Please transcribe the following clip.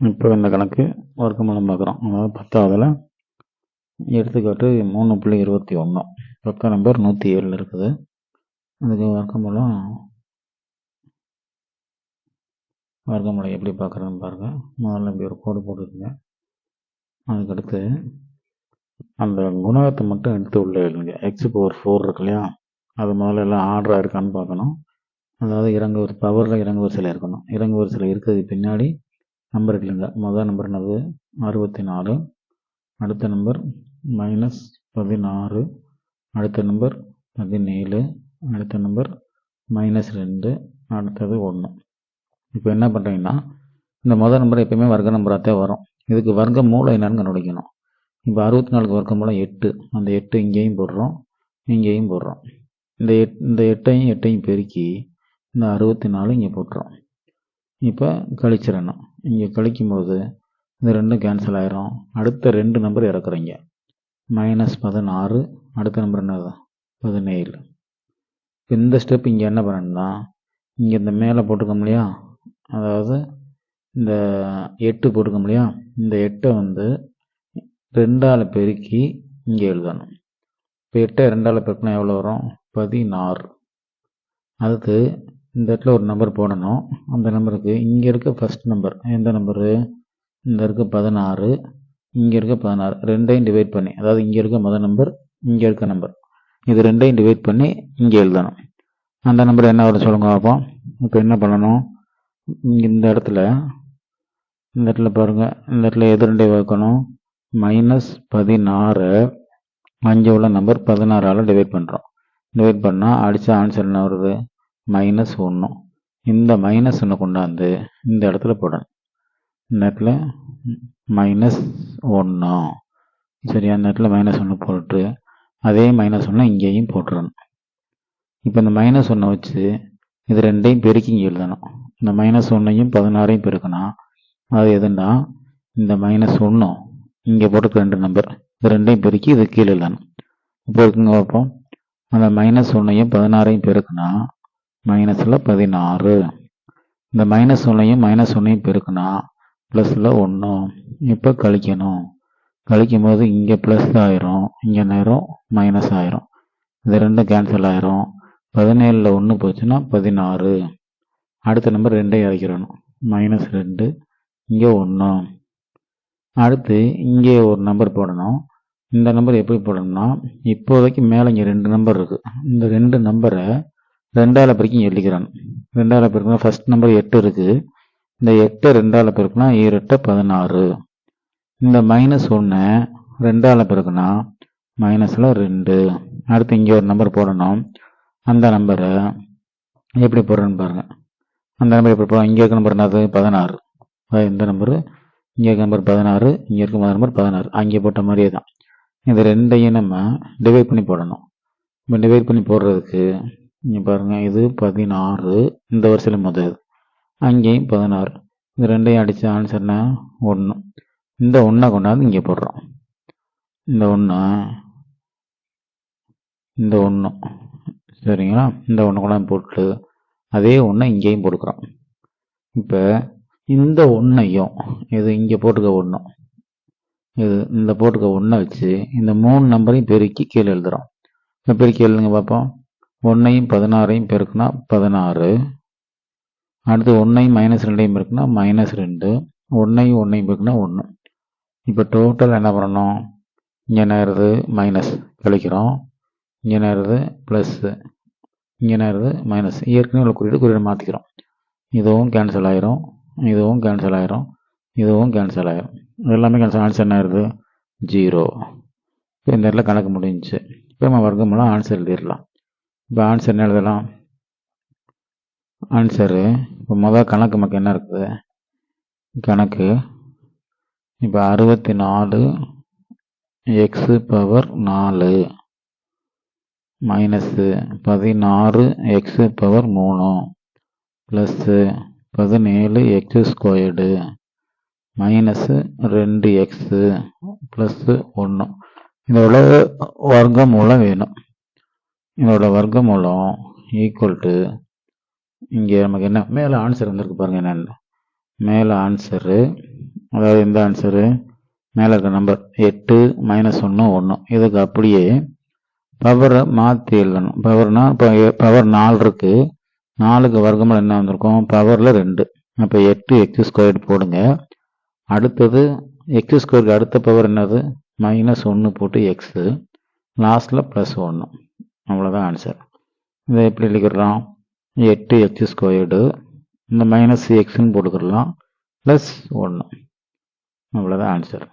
இப்போ இந்த கணக்கு வர்க்கமூலம் பார்க்குறோம். அதாவது பத்தாவதில் எடுத்துக்காட்டு மூணு புள்ளி இருபத்தி ஒன்று பக்கம் நம்பர் நூற்றி ஏழில் இருக்குது. அதுக்கு வர்க்கமூலம் வர்க்கமூலம் எப்படி பார்க்குறதுன்னு பாருங்கள் முதல்ல இப்படி ஒரு கோடு போட்டுருங்க அதுக்கடுத்து அந்த குணகத்தை மட்டும் எடுத்து உள்ளே எழுதுங்க. எக்ஸ் பவர் ஃபோர் இருக்கு இல்லையா? அது முதல்ல எல்லாம் ஆர்டராக இருக்கான்னு பார்க்கணும். அதாவது இறங்கு ஒரு பவரில் இறங்கு வரிசையில் இருக்கணும். இறங்கு வரிசையில் இருக்கிறது பின்னாடி நம்பர் இல்லைங்க மொதல் நம்பர் என்னது? அறுபத்தி நாலு அடுத்த நம்பர் மைனஸ் பதினாறு. அடுத்த நம்பர் பதினேழு. அடுத்த நம்பர் மைனஸ் ரெண்டு. அடுத்தது ஒன்று இப்போ என்ன பண்ணுறீங்கன்னா இந்த மொதல் நம்பர் எப்பயுமே வர்க்க நம்பராக தான் வரும். இதுக்கு வர்க்க மூலம் என்னன்னு கண்டுபிடிக்கணும். இப்போ அறுபத்தி நாலுக்கு வர்க்க மூலம் எட்டு. அந்த எட்டு இங்கேயும் போடுறோம் இங்கேயும் போடுறோம். இந்த எட் இந்த எட்டையும் எட்டையும் பெருக்கி இந்த அறுபத்தி நாலு இங்கே போட்டுறோம். இப்போ கழிச்சிடணும். இங்கே கழிக்கும் போது இந்த ரெண்டும் கேன்சல் ஆயிரும். அடுத்த ரெண்டு நம்பர் இறக்குறீங்க. மைனஸ் பதினாறு அடுத்த நம்பர் என்னது? பதினேழு. இப்போ இந்த ஸ்டெப் இங்கே என்ன பண்ணணும்னா இங்கே இந்த மேலே போட்டுக்க இல்லையா? அதாவது இந்த எட்டு போட்டுக்க இல்லையா? இந்த எட்டை வந்து ரெண்டால் பெருக்கி இங்கே எழுதணும். இப்போ எட்டை ரெண்டால் பெருக்கினா எவ்வளோ வரும்? பதினாறு. அதுக்கு இந்த இடத்துல ஒரு நம்பர் போடணும். அந்த நம்பருக்கு இங்கே இருக்க ஃபஸ்ட் நம்பர் எந்த நம்பரு இந்த இருக்க பதினாறு இங்கே இருக்க பதினாறு. ரெண்டையும் டிவைட் பண்ணி அதாவது இங்கே இருக்க முதல் நம்பர் இங்கே இருக்க நம்பர் இது ரெண்டையும் டிவைட் பண்ணி இங்கே எழுதணும். அந்த நம்பர் என்ன வரும் சொல்லுங்க பார்ப்போம் இப்போ என்ன பண்ணணும்? இந்த இடத்துல இந்த இடத்துல பாருங்கள் இந்த இடத்துல எது ரெண்டே வைக்கணும் மைனஸ் பதினாறு. அஞ்சு உள்ள நம்பர் பதினாறால் டிவைட் பண்ணுறோம் டிவைட் பண்ணால் அடித்த ஆன்சர் என்ன வருது? மைனஸ் ஒன்று இந்த மைனஸ் ஒன்று கொண்டாந்து இந்த இடத்துல போடணும் இந்த இடத்துல மைனஸ் ஒன்று சரியா? நேரத்தில் இடத்துல மைனஸ் ஒன்று போட்டு அதே மைனஸ் ஒன்று இங்கேயும் போட்டுடணும் இப்போ இந்த மைனஸ் ஒன்றை வச்சு இது ரெண்டையும் பெருக்கி இங்கே எழுதணும். இந்த மைனஸ் ஒன்றையும் பதினாறையும் பெருக்கணும் அது எதுன்னா இந்த மைனஸ் ஒன்றும் இங்கே போட்டுக்க ரெண்டு நம்பர் இது ரெண்டையும் பெருக்கி இது கீழே எழுதணும். இப்போ இருக்குங்க பார்ப்போம். அந்த மைனஸ் ஒன்றையும் பதினாறையும் பெருக்கினா மைனஸில் பதினாறு. இந்த மைனஸ் ஒன்றையும் மைனஸ் ஒன்றையும் பெருக்குனா ப்ளஸில் ஒன்று இப்போ கழிக்கணும். கழிக்கும் போது இங்கே ப்ளஸ் ஆயிரும். இங்கே நேரம் மைனஸ் ஆயிரும். இது ரெண்டும் கேன்சல் ஆயிரும். பதினேழில் ஒன்று போச்சுன்னா பதினாறு. அடுத்த நம்பர் ரெண்டையும் இறக்கிறணும் மைனஸ் ரெண்டு. இங்கே ஒன்று அடுத்து இங்கே ஒரு நம்பர் போடணும். இந்த நம்பர் எப்படி போடணும்னா இப்போதைக்கு மேலே இங்கே ரெண்டு நம்பர் இருக்குது இந்த ரெண்டு நம்பரை ரெண்டால் பெருக்கி இங்கே ரெண்டால் ரெண்டாவில் ஃபர்ஸ்ட் ஃபஸ்ட் நம்பர் எட்டு இருக்குது இந்த எட்டை ரெண்டால் பெருக்கினா ஈரெட்டை பதினாறு. இந்த மைனஸ் ஒன்று ரெண்டால் பெருக்குனா மைனஸில் ரெண்டு. அடுத்து இங்கே ஒரு நம்பர் போடணும். அந்த நம்பரை எப்படி போடுறேன்னு பாருங்கள் அந்த நம்பர் எப்படி போடணும் இங்கே இருக்க நம்பர் என்னது? பதினாறு. இந்த நம்பரு இங்கே இருக்க நம்பர் பதினாறு இங்கே இருக்க நம்பர் பதினாறு. அங்கே போட்ட மாதிரியே தான். இது ரெண்டையும் நம்ம டிவைட் பண்ணி போடணும். இப்போ டிவைட் பண்ணி போடுறதுக்கு இங்கே பாருங்கள் இது பதினாறு. இந்த வரிசையில் முதல் அங்கேயும் பதினாறு. இது ரெண்டையும் அடித்த ஆன்சர் என்ன? ஒன்று இந்த ஒன்றை கொண்டாந்து இங்கே போடுறோம். இந்த ஒன்று இந்த ஒன்று சரிங்களா? இந்த ஒன்று கொண்டாந்து போட்டு அதே ஒன்றை இங்கேயும் போட்டுக்கிறோம். இப்போ இந்த ஒன்றையும் இது இங்கே போட்டுக்க ஒன்றும் இது இந்த போட்டுக்க ஒன்றை வச்சு இந்த மூணு நம்பரையும் பெருக்கி கீழே எழுதுகிறோம் இப்போ பெருக்கி எழுதுங்க பார்ப்போம் ஒன்றையும் பதினாறையும் பெருக்குனா பதினாறு. அடுத்து ஒன்றையும் மைனஸ் ரெண்டையும் பெருக்குனா மைனஸ் ரெண்டு. ஒன்றையும் ஒன்றையும் பெருக்குனா ஒன்று இப்போ டோட்டல் என்ன பண்ணணும்? இங்கே நேருது மைனஸ் கழிக்கிறோம். இங்கே நேருது ப்ளஸ்ஸு இங்கே நேருது மைனஸ் ஏற்கனவே உள்ள குறியீடு குறியீடு மாற்றிக்கிறோம் இதுவும் கேன்சல் ஆயிரும். இதுவும் கேன்சல் ஆயிரும். இதுவும் கேன்சல் ஆயிரும். எல்லாமே கேன்சல் ஆன்சர் என்ன ஆயிருது ஜீரோ இப்போ இந்த இடத்துல கணக்கு முடிஞ்சிச்சு. இப்போ நம்ம வர்க்கமெல்லாம் ஆன்சர் எழுதிடலாம். இப்போ ஆன்சர் என்ன எழுதலாம்? ஆன்சரு இப்போ முதல் கணக்கு நமக்கு என்ன இருக்குது? கணக்கு இப்போ அறுபத்தி நாலு எக்ஸு பவர் நாலு மைனஸு பதினாறு எக்ஸு பவர் மூணு ப்ளஸ்ஸு பதினேழு எக்ஸு ஸ்கொயர்டு மைனஸு ரெண்டு எக்ஸு ப்ளஸ்ஸு ஒன்று இதோட வர்க்கமூலம் வேணும். இதோட வர்க்கமூலம் ஈக்குவல் டு இங்கே நமக்கு என்ன? மேலே ஆன்சர் வந்திருக்கு பாருங்கள் என்னென்னு. மேலே ஆன்சரு அதாவது இந்த ஆன்சரு மேலே இருக்க நம்பர் எட்டு மைனஸ் ஒன்று ஒன்று இதுக்கு அப்படியே பவரை மாற்றி எழுதணும். பவர்னால் இப்போ பவர் நாலு இருக்குது நாலுக்கு வர்க்கமெல்லாம் என்ன வந்திருக்கும்? பவரில் ரெண்டு. அப்போ எட்டு எக்ஸ் ஸ்கொயர்டு போடுங்க. அடுத்தது எக்ஸ் ஸ்கொயருக்கு அடுத்த பவர் என்னது? மைனஸ் ஒன்று போட்டு எக்ஸு லாஸ்ட்டில் ப்ளஸ் ஒன்று அவ்வளோதான் ஆன்சர் இதை எப்படி எழுதிக்கிறோம் எட்டு எக்ஸ் ஸ்கொயர்டு இந்த மைனஸ் எக்ஸ்ன்னு போட்டுக்கிடலாம் ப்ளஸ் ஒன்று அவ்வளோதான் ஆன்சர்